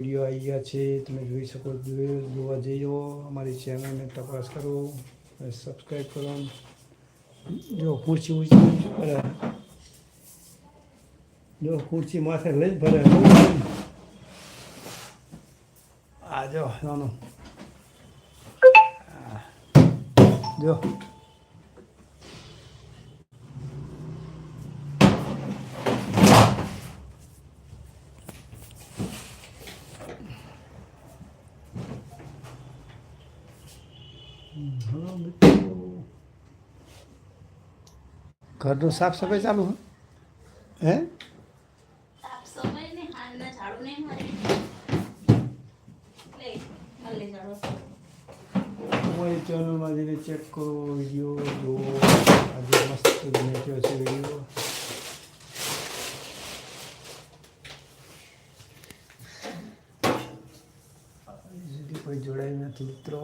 Video આવી ગયા છે, તમે જોઈ શકો જોવા જઈઓ, અમારી ચેનલને તપાસ કરો અને સબસ્ક્રાઈબ કરો. જો ખુરશી ઊંચી ભરે. જો ખુરશી માથે લઈ ભરે. આ. જો હલો મિત્રો ઘરનું સાફ સફાઈ ચાલુ હે? હે અમારી ચેનલમાં જઈને ચેક કરો વીડિયો જુઓ. આજે મસ્ત મેચ્યો છે વીડિયો સુધી કોઈ જોડાય નથી મિત્રો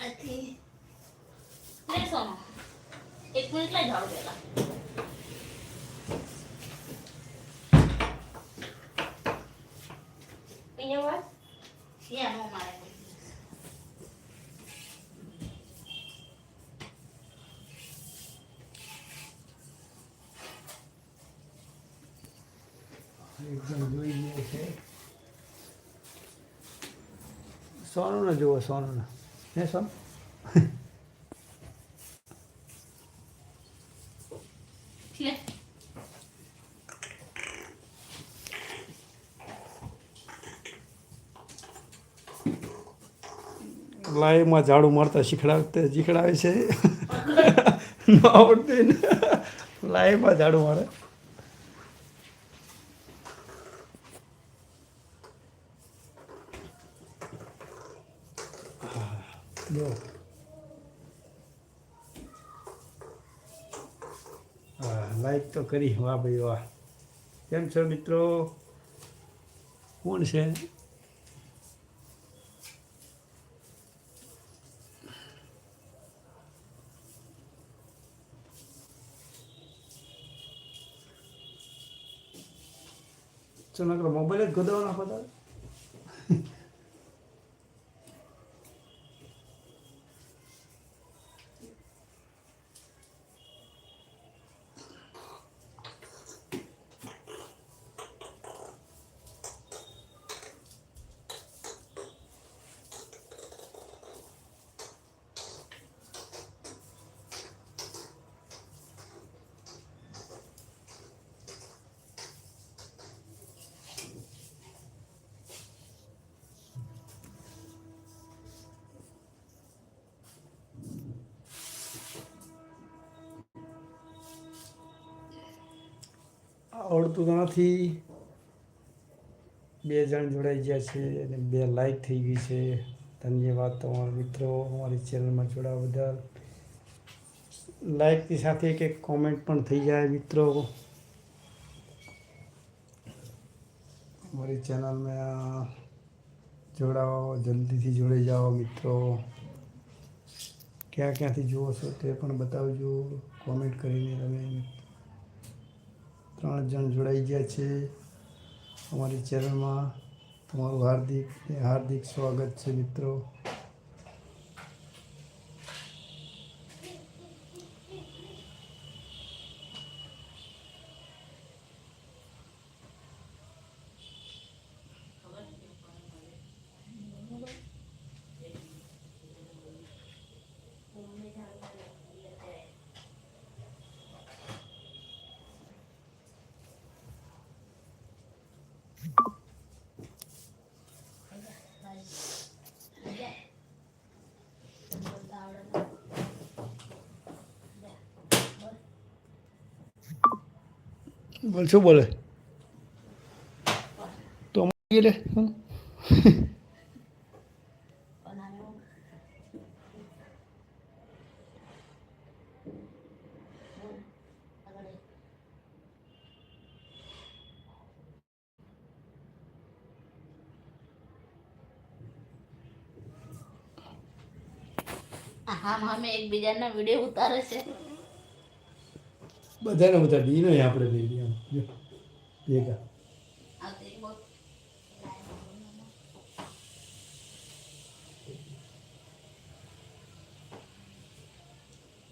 નથી લે સોનો એક મિનિટ લઈ ઝાડુ પેલા અહીંયા વાત ત્યાં નો મારે એકદમ જોઈ લે છે સોનું ને જુઓ સોનું ને હે સોનું લાઈવમાં ઝાડુ મારતા શીખડાવતે શીખડાવે છે. ન આવડતું ને. લાઈવમાં ઝાડુ મારે. લાઈક તો કરી. વાહ ભાઈ વાહ. કેમ છો મિત્રો? કોણ છે? ચલો નકરો મોબાઈલ જ ગોદવાનો બધા આવડતું તો નથી. બે જણ જોડાઈ ગયા છે અને બે લાઈક થઈ ગઈ છે. ધન્યવાદ તમારા મિત્રો, અમારી ચેનલમાં જોડાવા બદલ. લાઈકની સાથે એક એક કોમેન્ટ પણ થઈ જાય મિત્રો. અમારી ચેનલમાં જોડાઓ, જલ્દીથી જોડાઈ જાઓ મિત્રો. ક્યાં ક્યાંથી જુઓ છો તે પણ બતાવજો. કોમેન્ટ કરીને તમે ત્રણ જણ જોડાઈ ગયા છે અમારી ચેનલમાં. તમારું હાર્દિક હાર્દિક સ્વાગત છે મિત્રો. બોલ શું બોલે તો ગયેલે હા અમે એકબીજાના વીડિયો ઉતારે છે. બધાને બધા ડીનો આપણે લઈ જો ભેગા.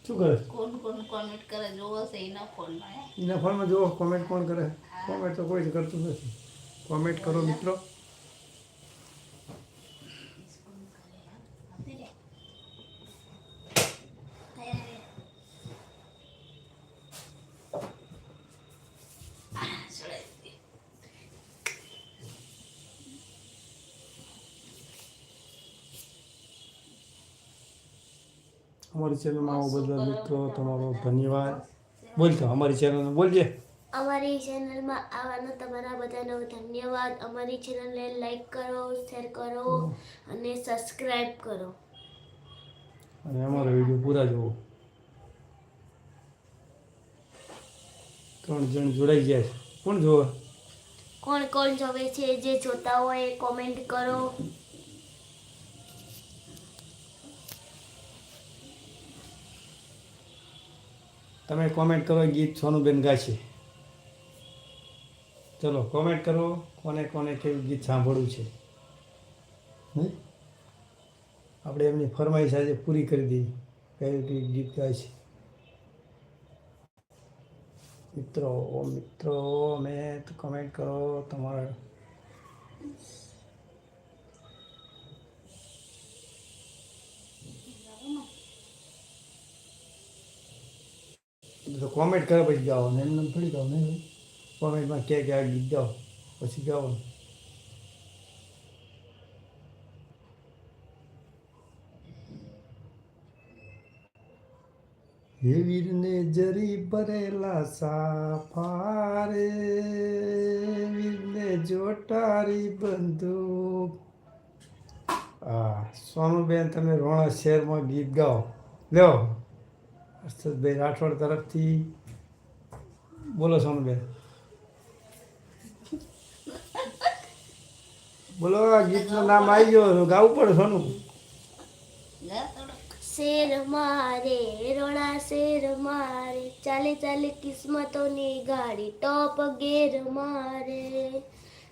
શું કરે કોણ કોણ કોમેન્ટ કરે? જોવો છે એના ફોનમાં એના ફોનમાં જોવો કોમેન્ટ કોણ કરે? કોમેન્ટ તો કોઈ કરતું નથી. કોમેન્ટ કરો મિત્રો. અમારી ચેનલમાં આવો બધા મિત્રો તમારો ધન્યવાદ. બોલતો અમારી ચેનલ બોલજે અમારી ચેનલમાં આવવાનો તમારા બધાનો ધન્યવાદ. અમારી ચેનલને લાઈક કરો શેર કરો અને સબસ્ક્રાઈબ કરો. અને અમારો વીડિયો પૂરા જોવો. ત્રણ જણ જોડાઈ ગયા છે. કોણ જોવે? કોણ કોણ જોવે છે? જે જોતા હોય કોમેન્ટ કરો. તમે કોમેન્ટ કરો, ગીત સોનુબેન ગાશે. ચલો કોમેન્ટ કરો, કોને કોને કેવું ગીત સાંભળવું છે? આપણે એમની ફરમાઈશ આજે પૂરી કરી દઈએ. કયું કયું ગીત ગાય છે. મિત્રો મિત્રો અમે કોમેન્ટ કરો, તમારા તો કોમેન્ટ કરે પછી ગાઓ ને, એમને થોડી ગાઓ ને કોમેન્ટમાં ક્યાં ક્યાં ગીત ગાઓ પછી ગાઓ હે વીરને જરી ભરેલા સાફારે વીરને જોટારી બંદૂક. હા સોનુબેન, તમે રોણા શહેરમાં ગીત ગાઓ. લ્યો. હર્ષદભાઈ રાઠોડ તરફથી. બોલો સોનુબેન. બોલો ગીતનું નામ આવી ગયો ગાવું પડે સોનું. શેર મારે, રોણા શેર મારે, ચાલે ચાલે કિસ્મતોની ગાડી, ટોપ ગેર મારે.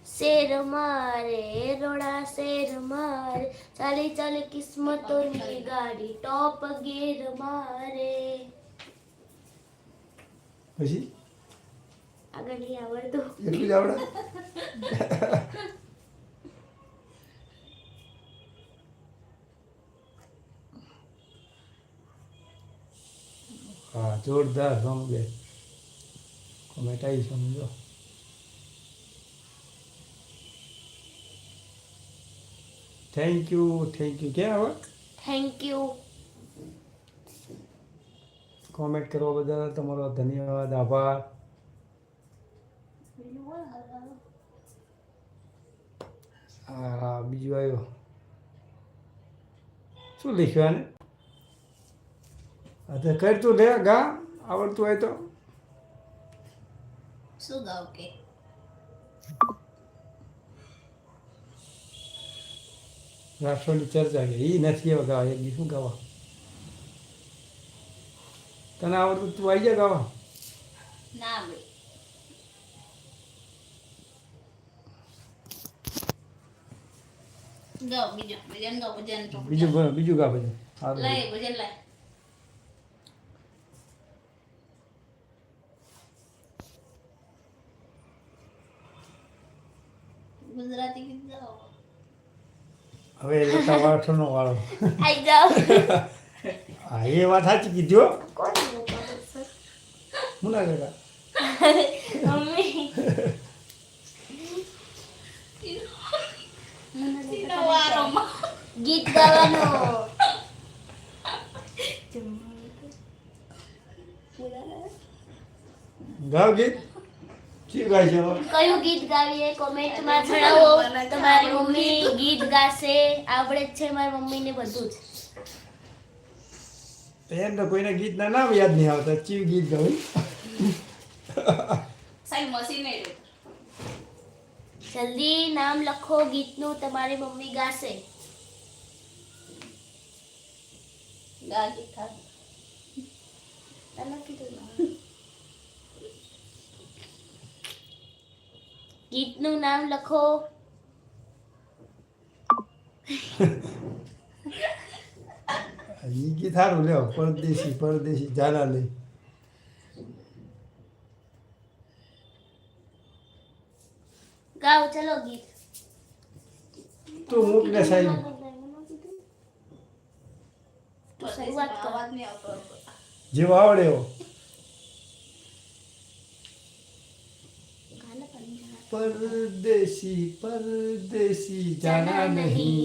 શેર મારે રોડા શેર મારે ચાલી ચાલે કિસ્મતોની ગાડી ટોપ ગેર મારે. પછી? આગળ નહીં આવડતું. એટલું જ આવડે? હા જોરદાર સમજે કોમેન્ટ આવી સમજો. થેન્ક યુ થેન્ક યુ કે હવે થેન્ક યુ કોમેન્ટ કરવા બદલ તમારો ધન્યવાદ આભાર. બીજું હા બીજું આવ્યો. શું લખ્યું આને હા તો કર લે ગા આવડતું હોય તો. શું ગાવ કે? રાષ્ટ્રની ચર્ચા કે એ નથી એવા ગાવા એક શું ગાવા. તને આવડતું તું આવી જા ગાવા. બીજું ભજન બીજું ગ- પછી ભજન. લાય ગુજરાતી ગીત ગાઓ. હવે એ વાળનો વાળો. હા એ વાત સાચી કીધી હો. ના મમ્મી ગીત ગાવાનો. ગાવ ગીત. શું ગાય છે કયું ગીત ગાવીએ? કોમેન્ટમાં જણાવો. તમારી મમ્મી. ગીત ગાશે. આવડે છે મારી મમ્મીને બધું જ. એમ તો કોઈને ગીતના નામ યાદ નહીં આવતા. ચીવ ગીત ગાવું. સાઈ મશીન જલ્દી નામ લખો ગીતનું તમારી મમ્મી ગાશે. ગા ગીત થા તને કીધું ગીતનું નામ લખો. ઈ ગીત સારું લેવો પરદેશી પરદેશી જાના લે ગાઓ ચલો ગીત. તું મૂકને સાહેબ. જેવો આવડે એવો ગાના પણ જરા. परदेसी परदेसी जाना नहीं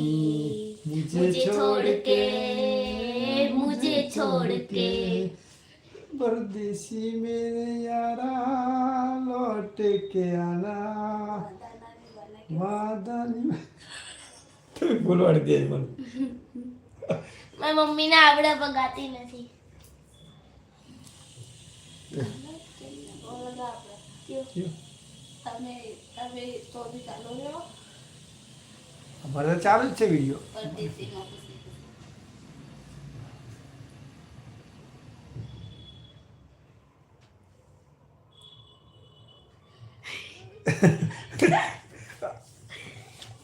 मुझे मुझे छोड़ छोड़ के के मुझे छोड़ के परदेसी मेरे यारा लौट के आना વાદાની તમે બોલવાડી દે મને મારી મમ્મીને આવડે પણ ગાતી નથી કયો? તમે તમે ચોથી ચાલુ રહ્યો અમારે તો ચાલુ જ છે વીડિયો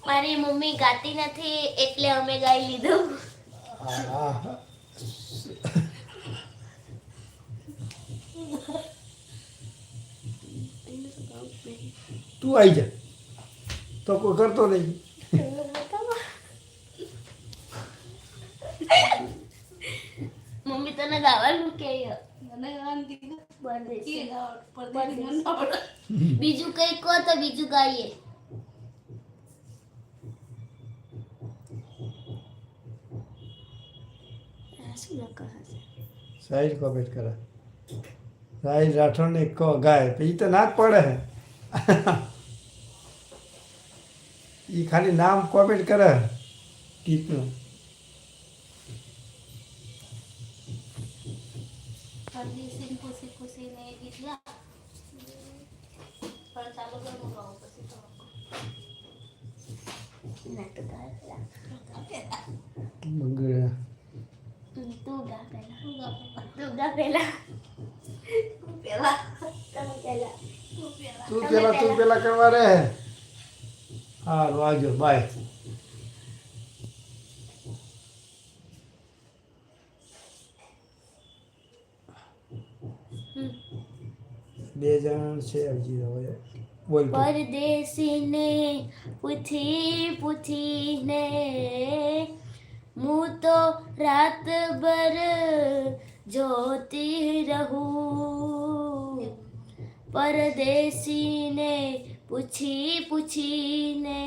મારી મમ્મી ગાતી નથી એટલે અમે ગાઈ લીધું. આહા. તું આવી જા તો કોઈ કરતો નહીં મમ્મી તને ગાવાનું કે મને ગાવાનું કીધું કે પરદેશી. ગાવાનું પરદેશી મને આવડે. બીજું કઈ કહો તો બીજું ગાઈએ આ શું લખા હશે? સાઈડ કોમેન્ટ કરે સાઈડ રાઠોડને કહો ગાય પછી તો ના જ પડે હે એ ખાલી નામ કોમેન્ટ કરે ગીતનું ગા પછી તો તો પેલા. તું ગા પેલા. તું ગા પેલા. પેલા. તમે પેલા. તું પેલા તું પેલા કરવા રે સારું આવજો બાય બે જણ છે હજી હવે. બોલ પરદેશીને પૂછી પૂછીને હું તો રાત ભર જોતી રહું. પરદેશીને પૂછી પૂછીને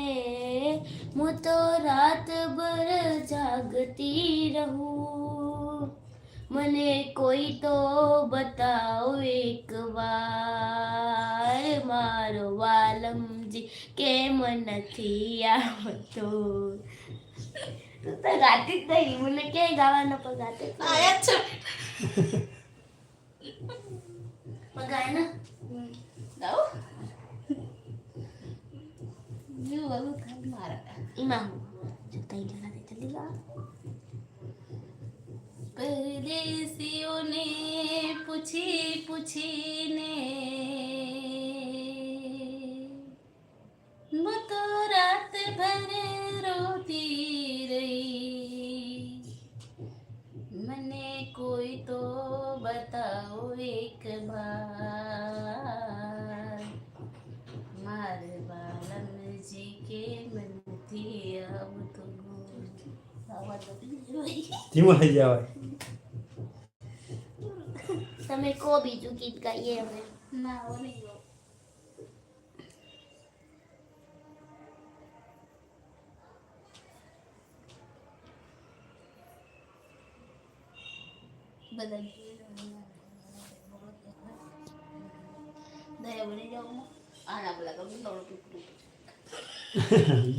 હું તો રાતભર જાગતી રહું. મને કોઈ તો બતાવો એક વાર મારો વાલમજી કેમ નથી આવતો. તું તો ગાતી જ નહીં મને ક્યાંય ગાવાનો પણ ગાતી. છે. ગાય ને ગાઉં જેવું વાલું થાય મારા એમાં હું જો તઈ જણા તે જલ્દી ગા પરદેશીઓને પૂછી પૂછીને ધીમો લઈ જાવ તમે કો બીજું ગીત ગાઈએ હવે ના બધા દયા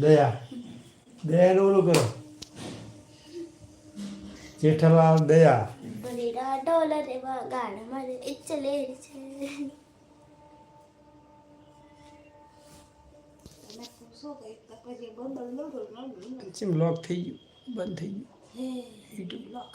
દયા દયાનું ઓલું કરો બંધ દયા ચીમ લોક થઈ ગયું બંધ થઈ ગયું. યુટ્યુબ લોક